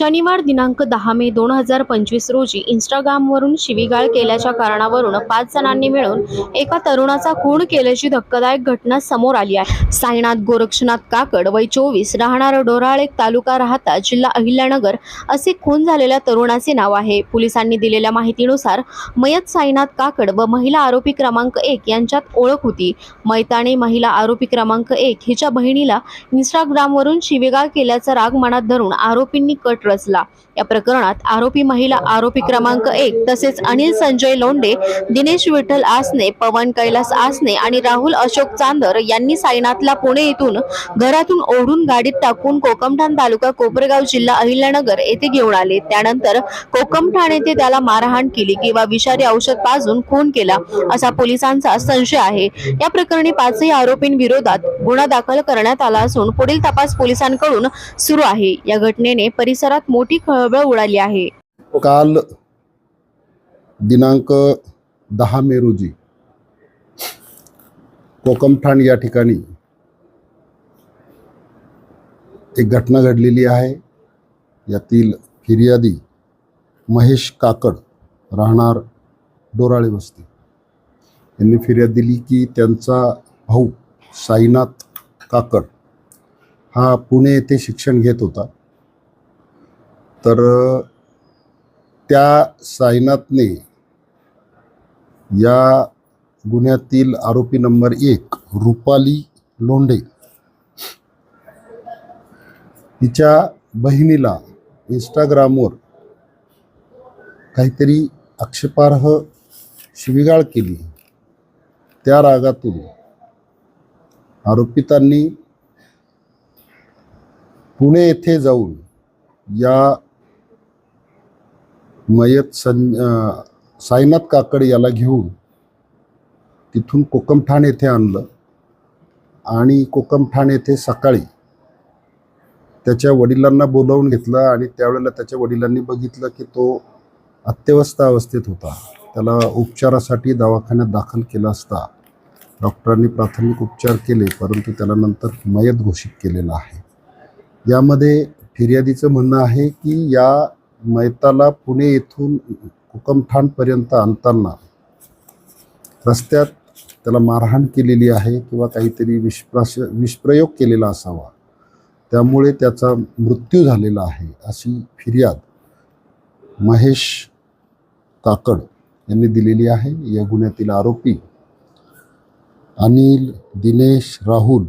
शनिवार दिनांक दहा मे दोन हजार पंचवीस रोजी इंस्टाग्रामवरून शिवीगाळ केल्याच्या कारणावरून पाच जणांनी मिळून एका तरुणाचा खून केल्याची धक्कादायक घटना समोर आली आहे. साईनाथ गोरक्षनाथ काकड वय चोवीस राहणार डोराळे तालुका राहता जिल्हा अहिल्यानगर असे खून झालेल्या तरुणाचे नाव आहे. पोलिसांनी दिलेल्या माहितीनुसार मयत साईनाथ काकड व महिला आरोपी क्रमांक एक यांच्यात ओळख होती. मैताने महिला आरोपी क्रमांक एक हिच्या बहिणीला इंस्टाग्रामवरून शिवीगाळ केल्याचा राग मनात धरून आरोपींनी कट रचला. या प्रकरणात आरोपी महिला आरोपी क्रमांक एक तसेच अनिल संजय लोंडे दिनेश विठ्ठल आसने पवन कैलास आसने आणि राहुल अशोक चांदर यांनी साईनाथला पुणे येथून घरातून ओढून गाडीत टाकून कोकमठाण तालुका कोपरगाव जिल्हा अहिल्यानगर येथे घेऊन आले. त्यानंतर कोकमठाण येथे त्याला मारहाण केली किंवा विषारी औषध पाजून खून केला असा पोलिसांचा संशय आहे. या प्रकरणी पाचही आरोपींविरोधात गुन्हा दाखल करण्यात आला असून पुढील तपास पोलिसांकडून सुरू आहे. या घटनेने परिसर परिसरात मोठी खळबळ उडाली आहे. काल दिनांक दहा मे रोजी कोकमठाण या ठिकाणी एक घटना घडलेली आहे. यातील फिर्यादी महेश काकड राहणार डोराळे वस्ती. यांनी फिर्याद दिली की त्यांचा भाऊ साईनाथ काकड हा पुणे येथे शिक्षण घेत होता. तर त्या साईनाथने या गुन्ह्यातील आरोपी नंबर एक रुपाली लोंढे तिच्या बहिणीला इंस्टाग्रामवर काहीतरी आक्षेपार्ह शिवीगाळ केली. त्या रागातून आरोपितांनी पुणे येथे जाऊन या मयत सं साईनाथ काकड याला घेऊन तिथून कोकमठाण येथे आणलं. आणि कोकमठाण येथे सकाळी त्याच्या वडिलांना बोलावून घेतलं आणि त्यावेळेला त्याच्या वडिलांनी बघितलं की तो अत्यवस्थ अवस्थेत होता. त्याला उपचारासाठी दवाखान्यात दाखल केला असता. डॉक्टरांनी प्राथमिक उपचार केले परंतु त्याला नंतर मयत घोषित केलेला आहे. यामध्ये फिर्यादीचं म्हणणं आहे की या मैताला पुणे येथून कुकमठाणपर्यंत आणताना रस्त्यात त्याला मारहाण केलेली आहे किंवा काहीतरी विषप्राश विषप्रयोग केलेला असावा. त्यामुळे त्याचा मृत्यू झालेला आहे अशी फिर्याद महेश काकड यांनी दिलेली आहे. या गुन्ह्यातील आरोपी अनिल दिनेश राहुल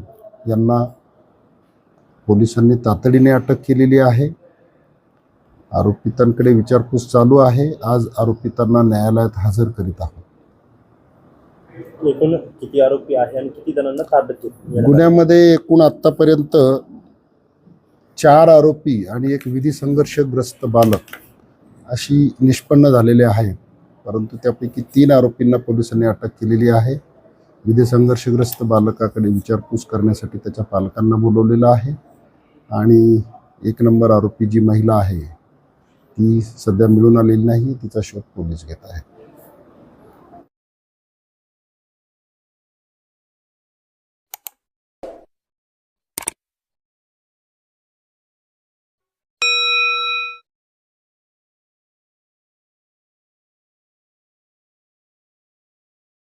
यांना पोलिसांनी तातडीने अटक केलेली आहे. आरोपितांकडे विचारपूस चालू आहे. आज आरोपितांना न्यायालयात हजर करीत आहोत. एकूण किती आरोपी आहे आणि किती जणांना ताब्यात घेतलं? गुन्ह्यामध्ये एकूण आत्तापर्यंत चार आरोपी आणि एक विधी संघर्षग्रस्त बालक अशी निष्पन्न झालेले आहेत परंतु त्यापैकी तीन आरोपींना पोलिसांनी अटक केलेली आहे. विधी संघर्षग्रस्त बालकाकडे विचारपूस करण्यासाठी त्याच्या पालकांना बोलवलेलं आहे. आणि एक नंबर आरोपी जी महिला आहे ती सध्या मिळून आलेली नाही तिचा शोध पोलीस घेत आहेत.